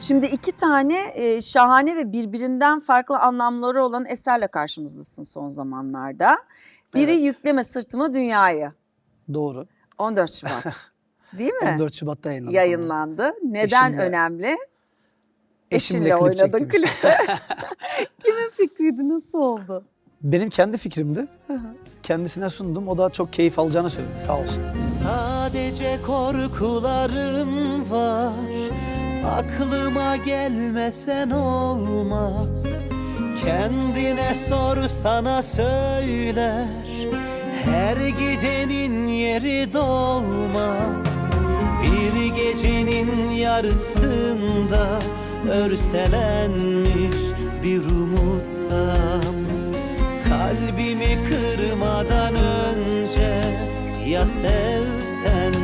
Şimdi iki tane e, şahane ve birbirinden farklı anlamları olan eserle karşımızdasın son zamanlarda. Biri Evet. Yükleme Sırtıma Dünyayı. Doğru. 14 Şubat. Değil mi? 14 Şubat'ta yayınlandı. Yayınlandı. Neden Eşimle- önemli? Eşimle Eşinle klip oynadın çektim klipte. Kimin fikriydi? Nasıl oldu? Benim kendi fikrimdi. Kendisine sundum. O da çok keyif alacağını söyledi sağ olsun. Sadece korkularım var Aklıma gelmesen olmaz. Kendine sor sana söyler. Her gidenin yeri dolmaz. Bir gecenin yarısında Örselenmiş bir umutsam. Kalbimi kırmadan önce Ya sevsen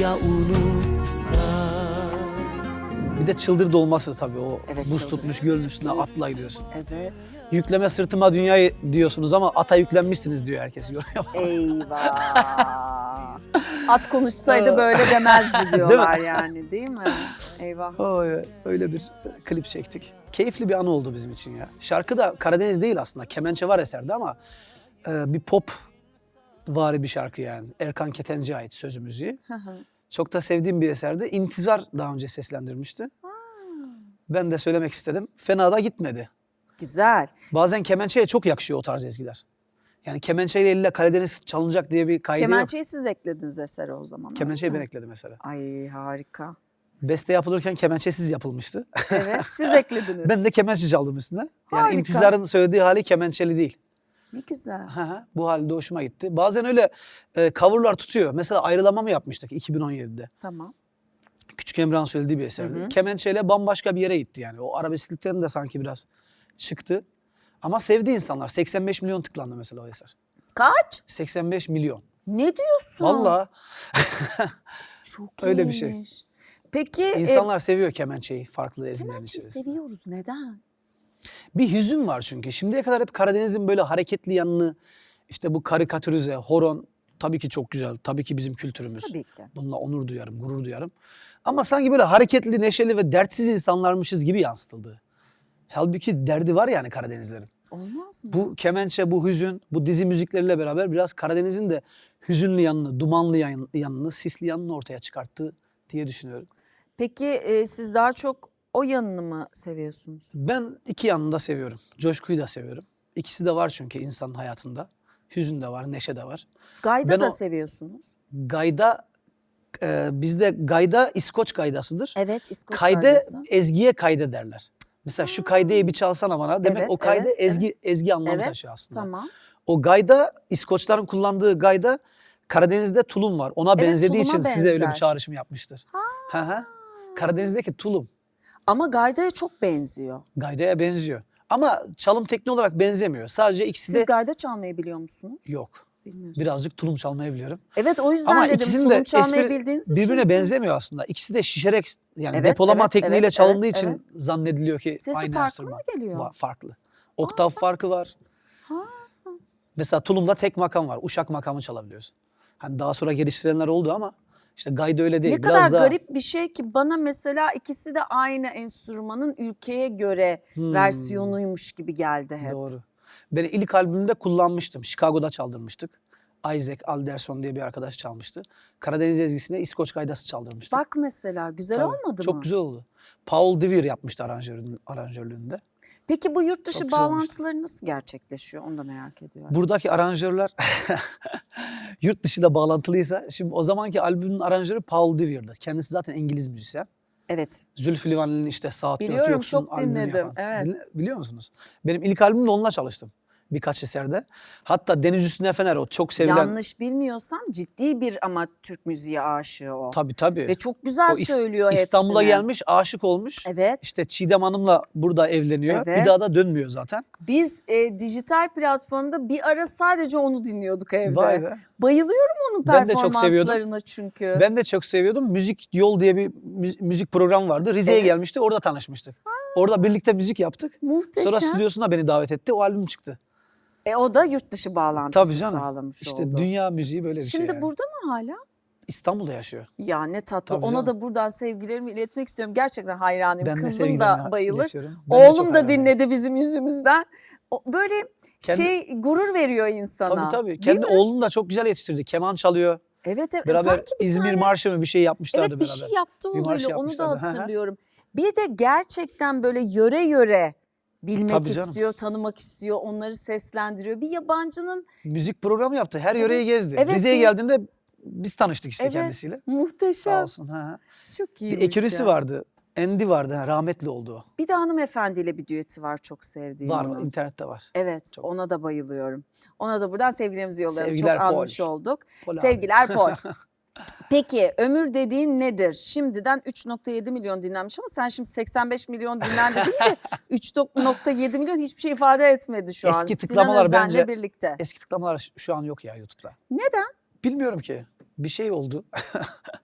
ya unutsan Bir de çıldırdı olması tabii o Evet, buz çıldırdı. tutmuş gölün üstüne atla gidiyorsun. Evet. Yükleme sırtıma dünyayı diyorsunuz ama ata yüklenmişsiniz diyor herkes. Eyvah. At konuşsaydı böyle demezdi diyorlar yani değil mi? Eyvah. Oy, öyle bir klip çektik. Keyifli bir anı oldu bizim için ya. Şarkı da Karadeniz değil aslında. Kemençe var eserde ama e, bir pop vari bir şarkı yani. Erkan Ketenci ait sözü müziği. Hı hı. Çok da sevdiğim bir eserdi. İntizar daha önce seslendirmişti. Ben de söylemek istedim. Fena da gitmedi. Güzel. Bazen kemençeye çok yakışıyor o tarz ezgiler. Yani kemençeyle elle Karadeniz çalınacak diye bir kaydı yok. Kemençeyi siz eklediniz esere o zaman. Kemençeyi ben ekledim mesela. Ay harika. Beste yapılırken kemençesiz yapılmıştı. Evet siz eklediniz. ben de kemençe çaldım üstüne. Yani Harika. intizarın söylediği hali kemençeli değil. Ne güzel. Hı, Bu halde hoşuma gitti. Bazen öyle e, coverlar tutuyor. Mesela ayrılamamı yapmıştık 2017'de. Tamam. Küçük Emrah'ın söylediği bir. Hı hı. Kemençeyle bambaşka bir yere gitti yani. O arabesklikten de sanki biraz çıktı. Ama sevdi insanlar. 85 milyon tıklandı mesela o eser. Kaç? 85 milyon. Ne diyorsun? Vallahi Çok öyle bir şey. Peki e, insanlar seviyor kemençeyi farklı ezgilerin kemençeyi içerisinde. seviyoruz. Neden? Bir hüzün var çünkü. Şimdiye kadar hep Karadeniz'in böyle hareketli yanını, işte bu karikatürize, horon tabii ki çok güzel. Tabii ki bizim kültürümüz. Tabii ki. Bununla onur duyarım, gurur duyarım. Ama sanki böyle hareketli, neşeli ve dertsiz insanlarmışız gibi yansıtıldı. Halbuki derdi var yani Karadenizlerin. Olmaz mı? Bu kemençe, bu hüzün, bu dizi müzikleriyle beraber biraz Karadeniz'in de hüzünlü yanını, dumanlı yan- yanını, sisli yanını ortaya çıkarttı diye düşünüyorum. Peki e, siz daha çok o yanını mı seviyorsunuz? Ben iki yanını da seviyorum. Coşkuyu da seviyorum. İkisi de var çünkü insanın hayatında. Hüzün de var, neşe de var. Gayda Ben da o- seviyorsunuz. Gayda, e, bizde gayda İskoç gaydasıdır. Evet İskoç Kayde gaydası. ezgiye kayde derler. Mesela şu kaydeyi bir çalsana bana. Demek Evet, o kayde evet, ezgi ezgi anlamı Evet taşıyor aslında. tamam. O gayda İskoçların kullandığı gayda Karadeniz'de tulum var. Ona Evet, benzediği için tuluma size öyle bir benzer. çağrışım yapmıştır. Hı hı. Karadeniz'deki tulum Ama gaydaya çok benziyor. gaydaya benziyor. Ama çalım tekniği olarak benzemiyor. Sadece ikisi Siz de gayda çalmayı biliyor musunuz? yok. Bilmiyorsunuz. Birazcık tulum çalmayı biliyorum. Evet o yüzden Ama dedim tulum de çalmayı bildiğiniz için birbirine benzemiyor aslında. İkisi de şişerek yani Evet, depolama evet, tekniğiyle evet, çalındığı evet, için evet. zannediliyor ki Sesi aynı farklı enstrüman. mı geliyor? Va- farklı. Oktav farkı var. Mesela tulumda tek makam var. Uşak makamı çalabiliyorsun. Hani daha sonra geliştirenler oldu ama işte gayda öyle değil. Ne Biraz kadar daha garip bir şey ki bana mesela ikisi de aynı enstrümanın ülkeye göre Hmm. versiyonuymuş gibi geldi hep. Doğru. Ben ilk albümümde kullanmıştım. Chicago'da çaldırmıştık. Isaac Alderson diye bir arkadaş çalmıştı. Karadeniz ezgisine İskoç gaydası çaldırmıştık. Bak mesela güzel Tabii. olmadı Çok mı? güzel oldu. Paul Devere yapmıştı aranjörün, aranjörlüğünde. Peki bu yurt dışı bağlantıları nasıl gerçekleşiyor onu da merak ediyorum. Buradaki aranjörler yurt dışıyla bağlantılıysa şimdi o zamanki albümün aranjörü Paul Devere'dı. Kendisi zaten İngiliz müzisyen. Evet. Zülfü Livaneli'nin işte Saat Dört Biliyorum, Yoksun çok albümünü dinledim, yapan. evet. Biliyor musunuz? Benim ilk albümümde onunla çalıştım. Birkaç eserde. Hatta Deniz Üstüne Fener o çok sevilen. Yanlış bilmiyorsam ciddi bir ama Türk müziği aşığı o. Tabii tabii. Ve çok güzel O söylüyor hepsini. İstanbul'a gelmiş, aşık olmuş. Evet. İşte Çiğdem Hanım'la burada evleniyor. Evet. Bir daha da dönmüyor zaten. Biz e, dijital platformda bir ara sadece onu dinliyorduk evde. Vay be. Bayılıyorum onun performanslarına çünkü. Ben de çok seviyordum. Müzik Yol diye bir mü- müzik programı vardı. Rize'ye Evet. gelmişti. Orada tanışmıştık. Orada birlikte müzik yaptık. Muhteşem. Sonra stüdyosuna beni davet etti. O albüm çıktı. E, o da yurt dışı bağlantısı Tabii canım. sağlamış İşte oldu. dünya müziği böyle bir Şimdi şey yani. burada mı hala? İstanbul'da yaşıyor. Ya ne tatlı. Tabii Ona canım. da buradan sevgilerimi iletmek istiyorum. Gerçekten hayranıyım. Ben de Kızım sevgilerimi da bayılır. iletiyorum. Ben de çok Oğlum da dinledi bizim yüzümüzden. O, böyle Kendi- şey gurur veriyor insana. Tabii tabii. Değil Kendi mi? oğlunu da çok güzel yetiştirdi. Keman çalıyor. Evet evet. Beraber Sanki bir İzmir tane- Marşı mı bir şey yapmışlardı Evet bir beraber. şey yaptı Bir marş oğluyla onu da yapmışlardı. Hı hı. hatırlıyorum. Bir de gerçekten böyle yöre yöre bilmek Tabii canım. istiyor, tanımak istiyor, onları seslendiriyor. Bir yabancının Müzik programı yaptı. Her Evet. yöreyi gezdi. Evet, Rize'ye biz- geldiğinde biz tanıştık işte Evet, kendisiyle. muhteşem. Sağ olsun. Ha. Çok iyi. Bir ekürüsü vardı. Andy vardı. ha, Rahmetli oldu o. Bir de hanımefendiyle bir düeti var çok sevdiğim. Var onun. mı? İnternette var. Evet Çok. ona da bayılıyorum. Ona da buradan sevgilerimizi yollayalım. Sevgiler Çok Pol. anmış olduk. Pol abi. Sevgiler Pol. Peki ömür dediğin nedir? Şimdiden 3.7 milyon dinlenmiş ama sen şimdi 85 milyon dinlendi deyince 3.7 milyon hiçbir şey ifade etmedi şu an. Eski Sinan tıklamalar Özen'le bence- birlikte. Eski tıklamalar şu an yok ya YouTube'da. Neden? Bilmiyorum ki. Bir şey oldu.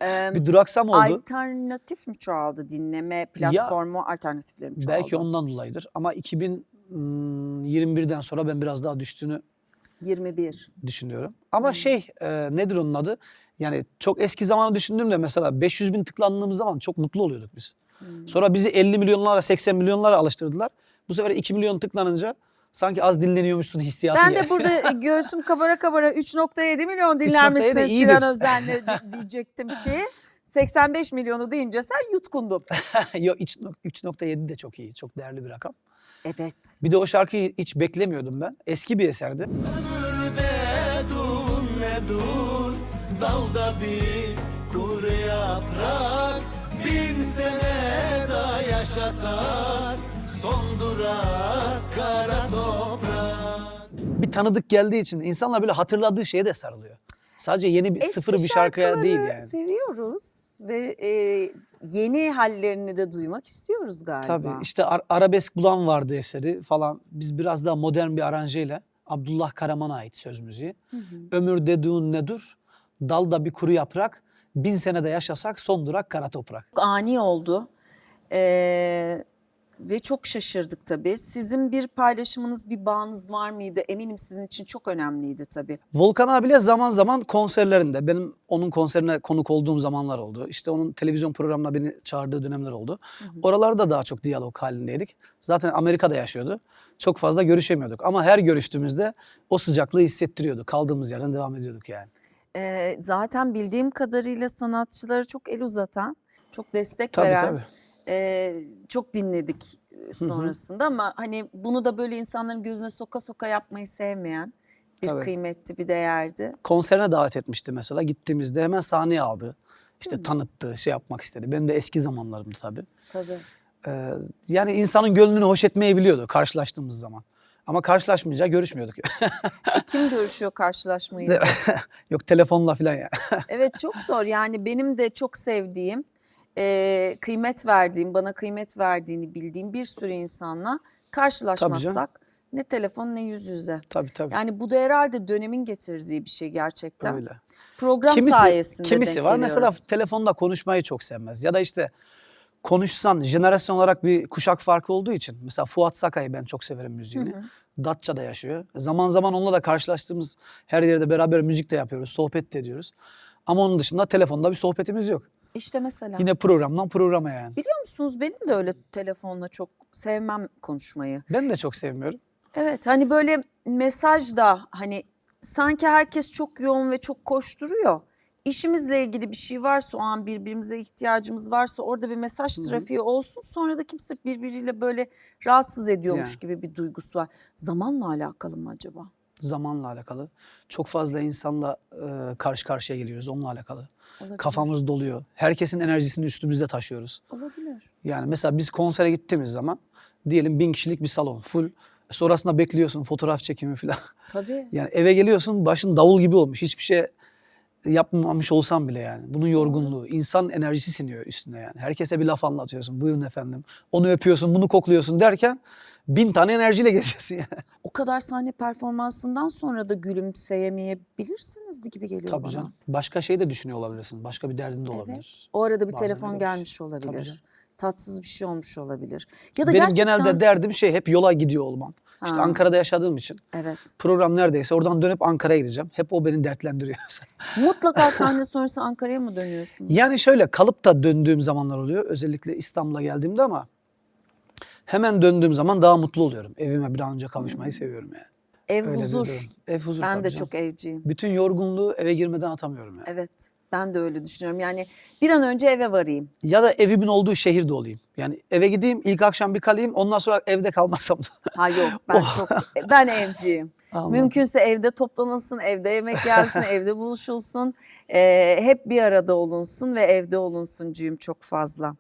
Ee, bir duraksam oldu. alternatif mi çoğaldı dinleme platformu alternatifleri mi çoğaldı? Belki ondan dolayıdır. Ama 2021'den sonra ben biraz daha düştüğünü 21. düşünüyorum. Ama Hmm. şey e, nedir onun adı? Yani çok eski zamanı düşündüğümde mesela 500 bin tıklandığımız zaman çok mutlu oluyorduk biz. Hmm. Sonra bizi 50 milyonlara 80 milyonlara alıştırdılar. Bu sefer 2 milyon tıklanınca sanki az dinleniyormuşsun hissiyatı Ben geldi. de burada göğsüm kabara kabara 3.7 milyon 3.7 dinlenmişsin. Sinan Özen'le di- diyecektim ki 85 milyonu deyince sen yutkundun. Yok 3.7 de çok iyi. Çok değerli bir rakam. Evet. Bir de o şarkıyı hiç beklemiyordum ben. Eski bir eserdi. Ömürde dur ne dur Dalda bir kuru yaprak Bin sene daha yaşasak Son durak kara toprak Bir tanıdık geldiği için insanlar böyle hatırladığı şeye de sarılıyor. Sadece yeni bir Eski sıfır bir şarkıya şarkıları değil yani. seviyoruz ve e, yeni hallerini de duymak istiyoruz galiba. Tabii işte Ar- Arabesk Bulan vardı eseri falan. Biz biraz daha modern bir aranjeyle Abdullah Karaman'a ait söz müziği. Ömür dediğin nedir? Dalda bir kuru yaprak. Bin senede yaşasak son durak kara toprak. Çok ani oldu. Ee, ve çok şaşırdık tabii. Sizin bir paylaşımınız, bir bağınız var mıydı? Eminim sizin için çok önemliydi tabii. Volkan abiyle zaman zaman konserlerinde benim onun konserine konuk olduğum zamanlar oldu. İşte onun televizyon programına beni çağırdığı dönemler oldu. Oralarda daha çok diyalog halindeydik. Zaten Amerika'da yaşıyordu. Çok fazla görüşemiyorduk ama her görüştüğümüzde o sıcaklığı hissettiriyordu. Kaldığımız yerden devam ediyorduk yani. Ee, zaten bildiğim kadarıyla sanatçılara çok el uzatan, çok destek Tabii veren, tabii. e, çok dinledik e, sonrasında ama hani bunu da böyle insanların gözüne soka soka yapmayı sevmeyen bir Tabii. kıymetti, bir değerdi. konserine davet etmişti mesela. Gittiğimizde hemen sahneye aldı. İşte tanıttı, şey yapmak istedi. Benim de eski zamanlarımdı tabii. Tabii. Ee, yani insanın gönlünü hoş etmeyi biliyordu karşılaştığımız zaman. Ama karşılaşmayınca görüşmüyorduk. Kim görüşüyor karşılaşmayınca? Yok telefonla falan ya. Evet çok zor yani benim de çok sevdiğim, e, kıymet verdiğim, bana kıymet verdiğini bildiğim bir sürü insanla karşılaşmazsak ne telefon ne yüz yüze. tabii tabii. Yani bu da herhalde dönemin getirdiği bir şey gerçekten. Öyle. Program Kimisi, sayesinde kimisi var mesela geliyoruz. telefonda konuşmayı çok sevmez. Ya da işte konuşsan jenerasyon olarak bir kuşak farkı olduğu için. Mesela Fuat Sakay'ı ben çok severim müziğini. Datça'da yaşıyor. Zaman zaman onunla da karşılaştığımız her yerde beraber müzik de yapıyoruz, sohbet de ediyoruz. Ama onun dışında telefonda bir sohbetimiz yok. İşte mesela. Yine programdan programa yani. Biliyor musunuz benim de öyle telefonla çok sevmem konuşmayı. Ben de çok sevmiyorum. Evet hani böyle mesaj da hani sanki herkes çok yoğun ve çok koşturuyor. İşimizle ilgili bir şey varsa o an birbirimize ihtiyacımız varsa orada bir mesaj trafiği olsun. Sonra da kimse birbiriyle böyle rahatsız ediyormuş Yani. gibi bir duygusu var. Zamanla alakalı mı acaba? Zamanla alakalı. Çok fazla insanla e, karşı karşıya geliyoruz onunla alakalı. Olabilir. Kafamız doluyor. Herkesin enerjisini üstümüzde taşıyoruz. Olabilir. Yani mesela biz konsere gittiğimiz zaman diyelim bin kişilik bir salon full. Sonrasında bekliyorsun fotoğraf çekimi falan. Tabii. Yani eve geliyorsun başın davul gibi olmuş. Hiçbir şey yapmamış olsam bile yani. Bunun yorgunluğu. insan enerjisi siniyor üstüne yani. Herkese bir laf anlatıyorsun. Buyurun efendim. Onu öpüyorsun, bunu kokluyorsun derken bin tane enerjiyle geziyorsun yani. O kadar sahne performansından sonra da gülümseyemeyebilirsiniz gibi geliyor Tabii bana. canım. Başka şey de düşünüyor olabilirsin. Başka bir derdin de olabilir. O arada bir Bazen telefon gelmiş Tabii olabilir. canım. Tatsız bir şey olmuş olabilir. Ya da Benim gerçekten genelde derdim şey hep yola gidiyor olman. İşte Ha. Ankara'da yaşadığım için Evet. program neredeyse oradan dönüp Ankara'ya gideceğim. Hep o beni dertlendiriyor. Mutlaka sahne sonrası Ankara'ya mı dönüyorsun? yani şöyle kalıp da döndüğüm zamanlar oluyor. Özellikle İstanbul'a geldiğimde ama hemen döndüğüm zaman daha mutlu oluyorum. Evime bir an önce kavuşmayı seviyorum yani. Ev Öyle huzur. Ev huzur Ben de canım. çok evciyim. Bütün yorgunluğu eve girmeden atamıyorum yani. Evet. Ben de öyle düşünüyorum. Yani bir an önce eve varayım. Ya da evimin olduğu şehirde olayım. Yani eve gideyim, ilk akşam bir kalayım, ondan sonra evde kalmazsam da. Ha yok ben Oh. çok ben evciyim. Anladım. Mümkünse evde toplanılsın, evde yemek yensin, evde buluşulsun. Ee, hep bir arada olunsun ve evde olunsuncuyum çok fazla.